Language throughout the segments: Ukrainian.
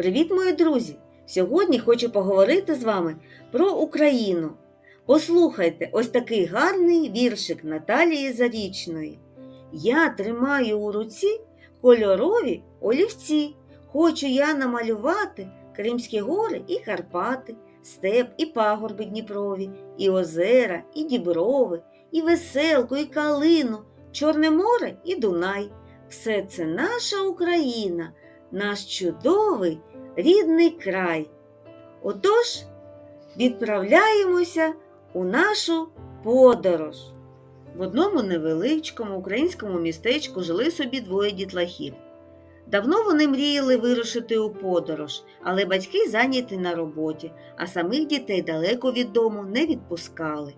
Привіт, мої друзі! Сьогодні хочу поговорити з вами про Україну. Послухайте ось такий гарний віршик Наталії Зарічної. Я тримаю у руці кольорові олівці. Хочу я намалювати Кримські гори і Карпати, степ і пагорби Дніпрові, і озера, і діброви, і веселку, і калину, Чорне море і Дунай. Все це наша Україна, наш чудовий рідний край. Отож, відправляємося у нашу подорож. В одному невеличкому українському містечку жили собі двоє дітлахів. Давно вони мріяли вирушити у подорож, але батьки зайняті на роботі, а самих дітей далеко від дому не відпускали.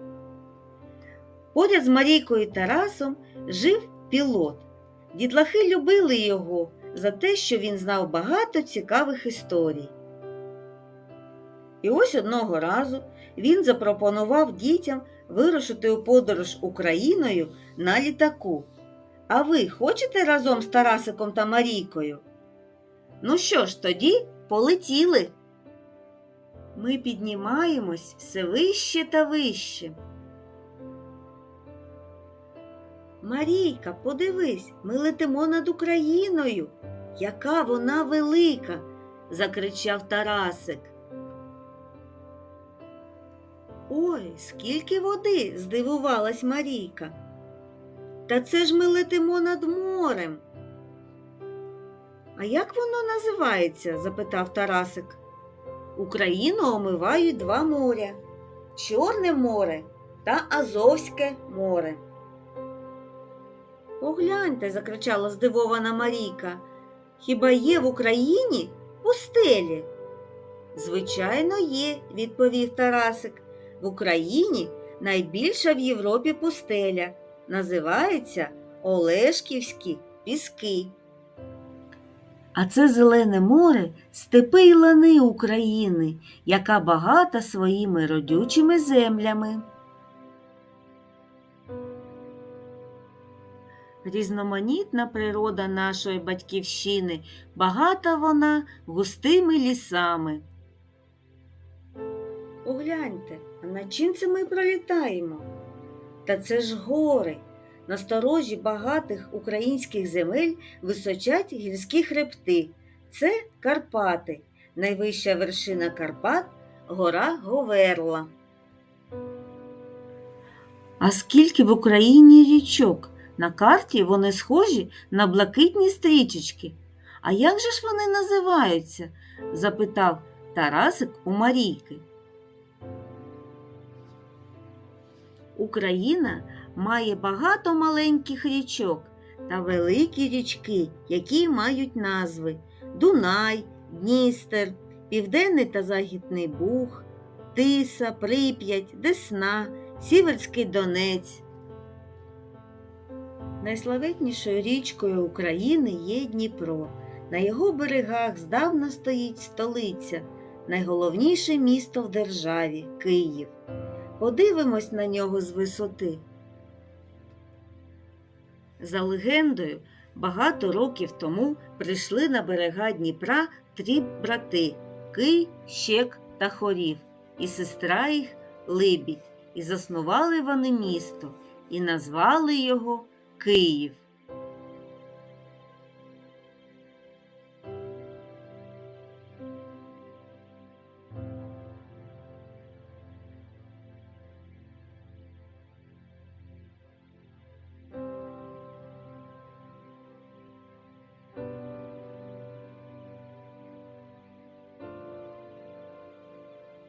Поряд з Марійкою і Тарасом жив пілот. Дітлахи любили його за те, що він знав багато цікавих історій. І ось одного разу він запропонував дітям вирушити у подорож Україною на літаку. А ви хочете разом з Тарасиком та Марійкою? Ну що ж, тоді полетіли. Ми піднімаємось все вище та вище. Марійка, подивись, ми летимо над Україною. Яка вона велика, закричав Тарасик. Ой, скільки води, здивувалась Марійка. Та це ж ми летимо над морем. А як воно називається? запитав Тарасик. Україну омивають два моря Чорне море та Азовське море. Погляньте, закричала здивована Марійка. Хіба є в Україні пустелі? Звичайно, є, відповів Тарасик. В Україні найбільша в Європі пустеля. Називається Олешківські піски. А це зелене море степи й лани України, яка багата своїми родючими землями. Різноманітна природа нашої батьківщини, багата вона густими лісами. Погляньте, а над чим це ми пролітаємо? Та це ж гори. На сторожі багатих українських земель височать гірські хребти. Це Карпати. Найвища вершина Карпат гора Говерла. А скільки в Україні річок? На карті вони схожі на блакитні стрічечки. А як же ж вони називаються? запитав Тарасик у Марійки. Україна має багато маленьких річок та великі річки, які мають назви Дунай, Дністер, Південний та Західний Буг, Тиса, Прип'ять, Десна, Сіверський Донець. Найславетнішою річкою України є Дніпро. На його берегах здавна стоїть столиця, найголовніше місто в державі Київ. Подивимось на нього з висоти. За легендою, багато років тому прийшли на берега Дніпра три брати Кий, Щек та Хорів, і сестра їх Либідь, і заснували вони місто, і назвали його Київ.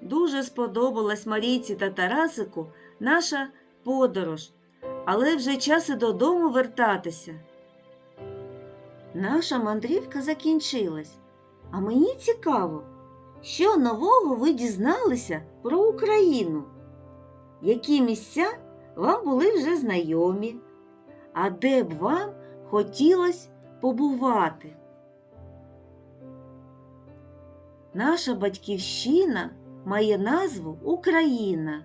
Дуже сподобалась Марійці та Тарасику наша подорож, але вже час і додому вертатися. Наша мандрівка закінчилась, а мені цікаво, що нового ви дізналися про Україну, які місця вам були вже знайомі, а де б вам хотілося побувати. Наша батьківщина має назву Україна.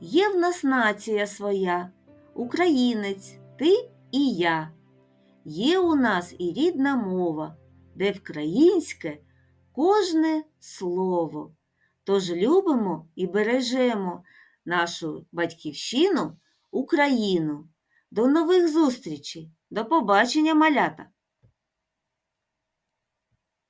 Є в нас нація своя, українець, ти і я. Є у нас і рідна мова, де вкраїнське кожне слово. Тож любимо і бережемо нашу батьківщину, Україну. До нових зустрічей! До побачення, малята!